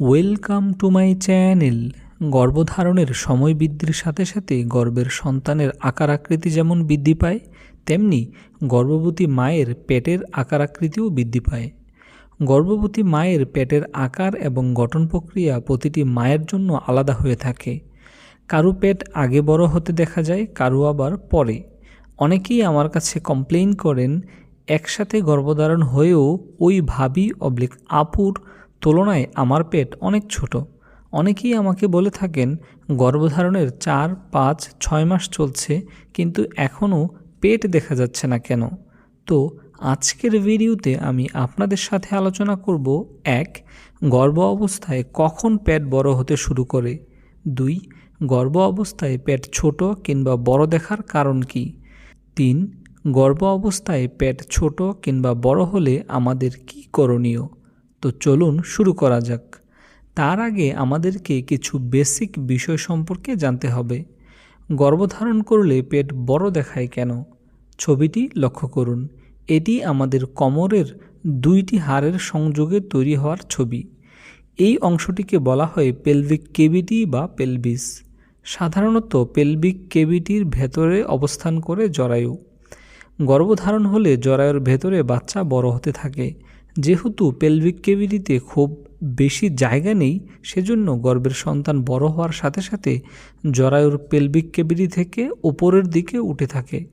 Welcome to my channel গর্ভধারণের সময় বৃদ্ধির সাথে সাথে গর্ভের সন্তানের আকার আকৃতি যেমন বৃদ্ধি পায়, তেমনি গর্ভবতী মায়ের পেটের আকার আকৃতিও বৃদ্ধি পায়। গর্ভবতী মায়ের পেটের আকার এবং গঠন প্রক্রিয়া প্রতিটি মায়ের জন্য আলাদা হয়ে থাকে। কারও পেট আগে বড় হতে দেখা যায়, কারও আবার পরে। অনেকেই আমার কাছে কমপ্লেইন করেন, একসাথে গর্ভধারণ হয়েও ওই ভাবি অবলিক আপুর তুলনায় আমার পেট অনেক ছোট। অনেকেই আমাকে বলে থাকেন, গর্ভধারণের চার, পাঁচ, ছয় মাস চলছে, কিন্তু এখনও পেট দেখা যাচ্ছে না কেন? তো আজকের ভিডিওতে আমি আপনাদের সাথে আলোচনা করব, এক, গর্ভ অবস্থায় কখন পেট বড় হতে শুরু করে? দুই, গর্ভ অবস্থায় পেট ছোট কিংবা বড় দেখার কারণ কি? তিন, গর্ভ অবস্থায় পেট ছোট কিংবা বড় হলে আমাদের কি করণীয়? তো চলুন শুরু করা যাক। তার আগে আমাদেরকে কিছু বেসিক বিষয় সম্পর্কে জানতে হবে। গর্ভধারণ করলে পেট বড় দেখায় কেন? ছবিটি লক্ষ্য করুন। এটি আমাদের কোমরের দুইটি হাড়ের সংযোগে তৈরি হওয়ার ছবি। এই অংশটিকে বলা হয় পেলভিক কেভিটি বা পেলভিস সাধারণত পেলভিক কেভিটির ভেতরে অবস্থান করে জরায়ু। গর্ভধারণ হলে জরায়ুর ভেতরে বাচ্চা বড় হতে থাকে। যেহেতু পেলভিক কেভিটিতে খুব বেশি জায়গা নেই, সেজন্য গর্ভের সন্তান বড় হওয়ার সাথে সাথে জরায়ুর পেলভিক কেভিটি থেকে উপরের দিকে উঠে থাকে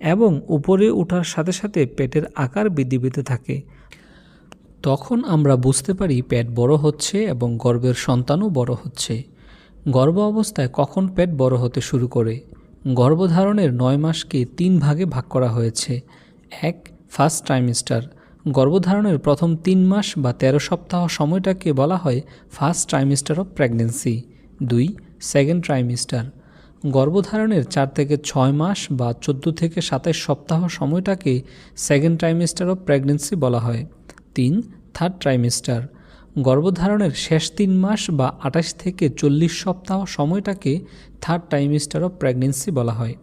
এবং উপরে ওঠার সাথে সাথে পেটের আকার বৃদ্ধি পেতে থাকে। তখন আমরা বুঝতে পারি পেট বড় হচ্ছে এবং গর্ভের সন্তানও বড় হচ্ছে। গর্ভ অবস্থায় কখন পেট বড় হতে শুরু করে? গর্ভধারণের নয় মাসকে তিন ভাগে ভাগ করা হয়েছে। এক, ফার্স্ট ট্রাইমিস্টার গর্ভধারণের প্রথম তিন মাস বা তেরো সপ্তাহ সময়টাকে বলা হয় ফার্স্ট ট্রাইমিস্টার অফ প্রেগনেন্সি দুই সেকেন্ড ট্রাইমিস্টার গর্ভধারণের চার থেকে ছয় মাস বা চোদ্দ থেকে সাতাশ সপ্তাহ সময়টাকে সেকেন্ড ট্রাইমিস্টার অফ প্রেগনেন্সি বলা হয়, তিন থার্ড ট্রাইমিস্টার গর্ভধারণের শেষ তিন মাস বা আঠাশ থেকে চল্লিশ সপ্তাহ সময়টাকে থার্ড ট্রাইমিস্টার অফ প্রেগনেন্সি বলা হয়।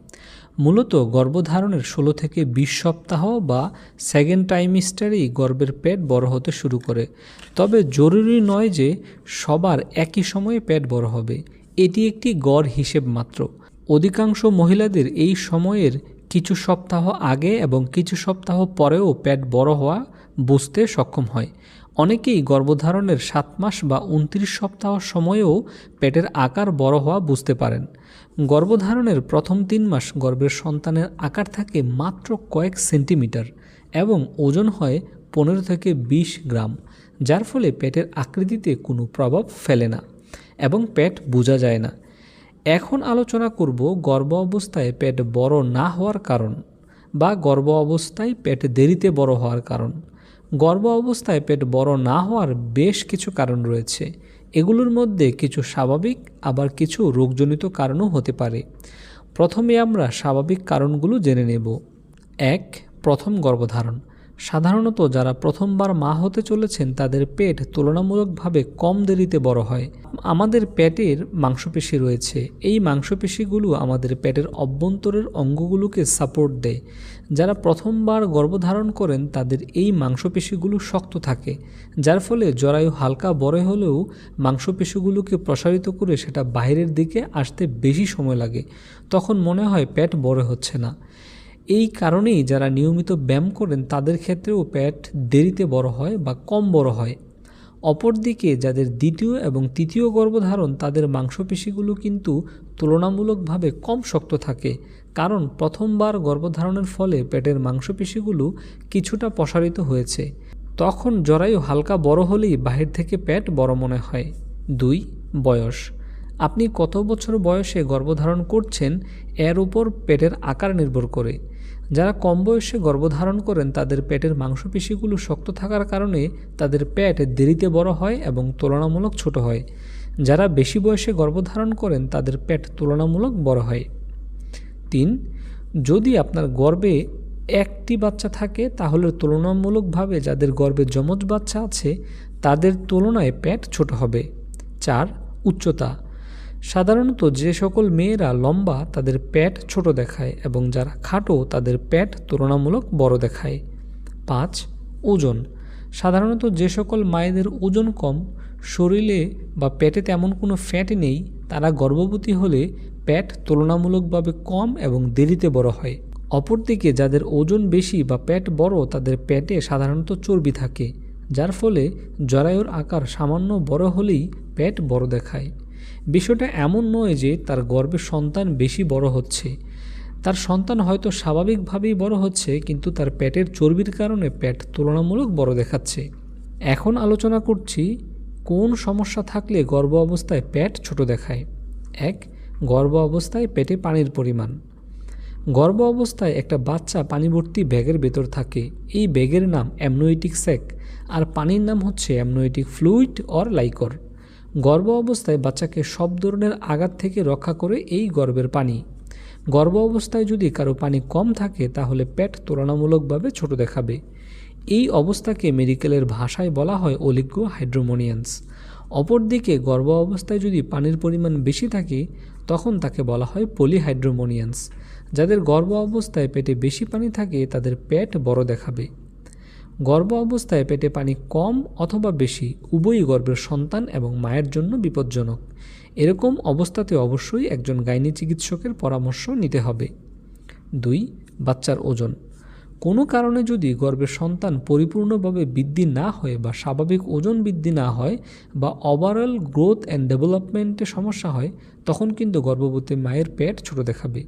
মূলত গর্ভধারণের ষোলো থেকে বিশ সপ্তাহ বা সেকেন্ড টাইমিস্টারেই গর্ভের পেট বড় হতে শুরু করে। তবে জরুরি নয় যে সবার একই সময়ে পেট বড় হবে, এটি একটি গড় হিসেব মাত্র। অধিকাংশ মহিলাদের এই সময়ের কিছু সপ্তাহ আগে এবং কিছু সপ্তাহ পরেও পেট বড় হওয়া বুঝতে সক্ষম হয়। অনেকেই গর্ভধারণের সাত মাস বা উনত্রিশ সপ্তাহ সময়েও পেটের আকার বড় হওয়া বুঝতে পারেন। গর্ভধারণের প্রথম তিন মাস গর্ভের সন্তানের আকার থাকে মাত্র কয়েক সেন্টিমিটার এবং ওজন হয় পনেরো থেকে ২০ গ্রাম, যার ফলে পেটের আকৃতিতে কোনো প্রভাব ফেলে না এবং পেট বোঝা যায় না। এখন আলোচনা করব গর্ভ অবস্থায় পেট বড় না হওয়ার কারণ বা গর্ভ অবস্থায় পেট দেরিতে বড় হওয়ার কারণ। গর্ভ অবস্থায় পেট বড় না হওয়ার বেশ কিছু কারণ রয়েছে। এগুলোর মধ্যে কিছু স্বাভাবিক, আবার কিছু রোগজনিত কারণও হতে পারে। প্রথমে আমরা স্বাভাবিক কারণগুলো জেনে নেব। এক, প্রথম গর্ভধারণ। সাধারণত যারা প্রথমবার মা হতে চলেছেন, তাদের পেট তুলনামূলকভাবে কম দেরিতে বড় হয়। আমাদের পেটের মাংসপেশি রয়েছে। এই মাংসপেশিগুলো আমাদের পেটের অভ্যন্তরের অঙ্গগুলোকে সাপোর্ট দেয়। যারা প্রথমবার গর্ভধারণ করেন, তাদের এই মাংসপেশিগুলো শক্ত থাকে, যার ফলে জরায়ু হালকা বড় হলেও মাংসপেশিগুলোকে প্রসারিত করে সেটা বাইরের দিকে আসতে বেশি সময় লাগে। তখন মনে হয় পেট বড় হচ্ছে না। এই কারণেই যারা নিয়মিত ব্যায়াম করেন, তাদের ক্ষেত্রেও পেট দেরিতে বড় হয় বা কম বড় হয়। অপরদিকে যাদের দ্বিতীয় এবং তৃতীয় গর্ভধারণ, তাদের মাংসপেশিগুলো কিন্তু তুলনামূলকভাবে কম শক্ত থাকে। কারণ প্রথমবার গর্ভধারণের ফলে পেটের মাংসপেশিগুলো কিছুটা প্রসারিত হয়েছে। তখন জরায়ু হালকা বড় হলেই বাহির থেকে পেট বড় মনে হয়। দুই, বয়স। আপনি কত বছর বয়সে গর্ভধারণ করছেন, এর উপর পেটের আকার নির্ভর করে। যারা কম বয়সে গর্ভধারণ করেন, তাদের পেটের মাংসপেশিগুলো শক্ত থাকার কারণে তাদের পেট দেরিতে বড় হয় এবং তুলনামূলক ছোট হয়। যারা বেশি বয়সে গর্ভধারণ করেন, তাদের পেট তুলনামূলক বড় হয়। তিন, যদি আপনার গর্ভে একটি বাচ্চা থাকে, তাহলে তুলনামূলকভাবে যাদের গর্ভে যমজ বাচ্চা আছে, তাদের তুলনায় পেট ছোট হবে। চার, উচ্চতা। সাধারণত যে সকল মেয়েরা লম্বা তাদের প্যাট ছোট দেখায় এবং যারা খাটো তাদের প্যাট তুলনামূলক বড় দেখায়। পাঁচ, ওজন। সাধারণত যে সকল মায়েদের ওজন কম, শরীরে বা পেটে তেমন কোনো ফ্যাট নেই, তারা গর্ভবতী হলে প্যাট তুলনামূলকভাবে কম এবং দেরিতে বড় হয়। অপরদিকে যাদের ওজন বেশি বা প্যাট বড়, তাদের প্যাটে সাধারণত চর্বি থাকে, যার ফলে জরায়ুর আকার সামান্য বড় হলেই প্যাট বড় দেখায়। বিষয়টা এমন নয় যে তার গর্ভে সন্তান বেশি বড় হচ্ছে। তার সন্তান হয়তো স্বাভাবিকভাবেই বড় হচ্ছে, কিন্তু তার পেটের চর্বির কারণে পেট তুলনামূলক বড় দেখাচ্ছে। এখন আলোচনা করছি, কোন সমস্যা থাকলে গর্ভ অবস্থায় পেট ছোট দেখায়? এক, গর্ভ অবস্থায় পেটে পানির পরিমাণ। গর্ভ অবস্থায় একটা বাচ্চা পানি ভর্তি ব্যাগের ভেতর থাকে। এই ব্যাগের নাম অ্যামনোয়েটিক স্যাক, আর পানির নাম হচ্ছে অ্যামনোয়েটিক ফ্লুইড অর লাইকর। গর্ভ অবস্থায় বাচ্চাকে সব ধরনের আঘাত থেকে রক্ষা করে এই গর্বের পানি। গর্ভ অবস্থায় যদি কারও পানি কম থাকে, তাহলে পেট তুলনামূলকভাবে ছোট দেখাবে। এই অবস্থাকে মেডিকেলের ভাষায় বলা হয় অলিগ্য হাইড্রোমোনিয়ান্স। অপরদিকে গর্ভ অবস্থায় যদি পানির পরিমাণ বেশি থাকে, তখন তাকে বলা হয় পলিহাইড্রোমোনিয়ান্স। যাদের গর্ভ অবস্থায় পেটে বেশি পানি থাকে, তাদের পেট বড় দেখাবে। গর্ভ অবস্থায় পেটে পানি কম অথবা বেশি, উভয়ই গর্ভের সন্তান এবং মায়ের জন্য বিপজ্জনক। এরকম অবস্থাতে অবশ্যই একজন গাইনি চিকিৎসকের পরামর্শ নিতে হবে। দুই, বাচ্চার ওজন। কোনো কারণে যদি গর্ভের সন্তান পরিপূর্ণভাবে বৃদ্ধি না হয় বা স্বাভাবিক ওজন বৃদ্ধি না হয় বা ওভারঅল গ্রোথ অ্যান্ড ডেভেলপমেন্টে সমস্যা হয়, তখন কিন্তু গর্ভবতী মায়ের পেট ছোট দেখাবে।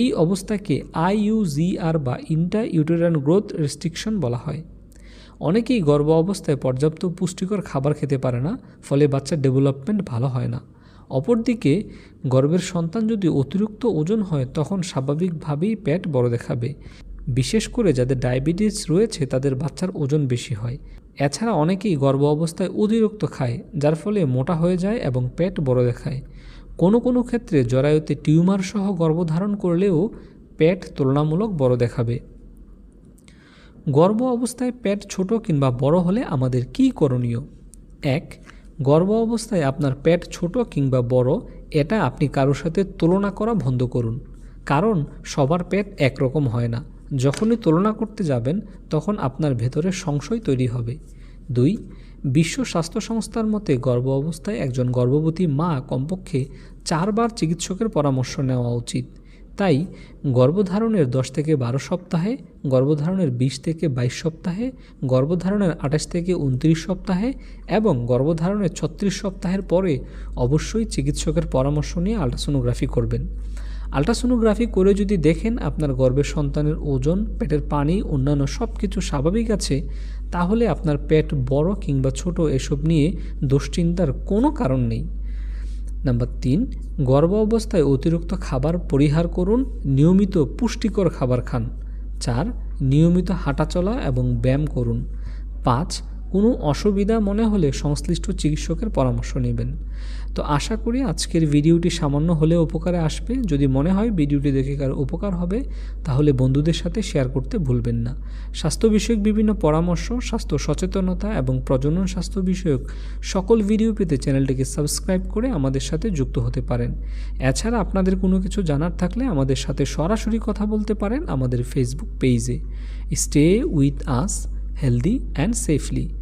এই অবস্থাকে আইইউজিআর বা ইন্টা ইউটেরান গ্রোথ রেস্ট্রিকশন বলা হয়। অনেকেই গর্ভ অবস্থায় পর্যাপ্ত পুষ্টিকর খাবার খেতে পারে না, ফলে বাচ্চার ডেভেলপমেন্ট ভালো হয় না। অপরদিকে, গর্ভের সন্তান যদি অতিরিক্ত ওজন হয়, তখন স্বাভাবিকভাবেই পেট বড় দেখাবে। বিশেষ করে যাদের ডায়াবেটিস রয়েছে, তাদের বাচ্চার ওজন বেশি হয়। এছাড়া অনেকেই গর্ভ অবস্থায় অতিরিক্ত খায়, যার ফলে মোটা হয়ে যায় এবং পেট বড় দেখায়। কোনো কোনো ক্ষেত্রে জরায়ুতে টিউমার সহ গর্ভধারণ করলেও পেট তুলনামূলক বড় দেখাবে। গর্ভ অবস্থায় পেট ছোট কিংবা বড় হলে আমাদের কি করণীয়? এক, গর্ভ অবস্থায় আপনার পেট ছোট কিংবা বড়, এটা আপনি কারোর সাথে তুলনা করা বন্ধ করুন। কারণ সবার পেট একরকম হয় না। যখনই তুলনা করতে যাবেন, তখন আপনার ভেতরে সংশয় তৈরি হবে। দুই, বিশ্ব স্বাস্থ্য সংস্থার মতে গর্ভ অবস্থায় একজন গর্ভবতী মা কমপক্ষে চারবার চিকিৎসকের পরামর্শ নেওয়া উচিত। তাই গর্ভধারণের দশ থেকে বারো সপ্তাহে, গর্ভধারণের বিশ থেকে বাইশ সপ্তাহে, গর্ভধারণের আঠাশ থেকে উনত্রিশ সপ্তাহে এবং গর্ভধারণের ছত্রিশ সপ্তাহের পরে অবশ্যই চিকিৎসকের পরামর্শ নিয়ে আলট্রাসোনোগ্রাফি করবেন। আলট্রাসোনোগ্রাফি করে যদি দেখেন আপনার গর্ভের সন্তানের ওজন, পেটের পানি, অন্যান্য সব কিছু স্বাভাবিক আছে তাহলে আপনার পেট বড় কিংবা ছোট এসব নিয়ে দুশ্চিন্তার কোনো কারণ নেই। নাম্বার তিন গর্ভ অবস্থায় অতিরিক্ত খাবার পরিহার করুন, নিয়মিত পুষ্টিকর খাবার খান। চার, নিয়মিত হাঁটাচলা এবং ব্যায়াম করুন। পাঁচ কোনো অসুবিধা মনে হলে সংশ্লিষ্ট চিকিৎসকের পরামর্শ নেবেন। তো আশা করি আজকের ভিডিওটি সামান্য হলে উপকারে আসবে। যদি মনে হয় ভিডিওটি দেখে কারও উপকার হবে, তাহলে বন্ধুদের সাথে শেয়ার করতে ভুলবেন না। স্বাস্থ্য বিষয়ক বিভিন্ন পরামর্শ, স্বাস্থ্য সচেতনতা এবং প্রজনন স্বাস্থ্য বিষয়ক সকল ভিডিও পেতে চ্যানেলটিকে সাবস্ক্রাইব করে আমাদের সাথে যুক্ত হতে পারেন। এছাড়া আপনাদের কোনো কিছু জানার থাকলে আমাদের সাথে সরাসরি কথা বলতে পারেন আমাদের ফেসবুক পেজে stay with us healthy and safely.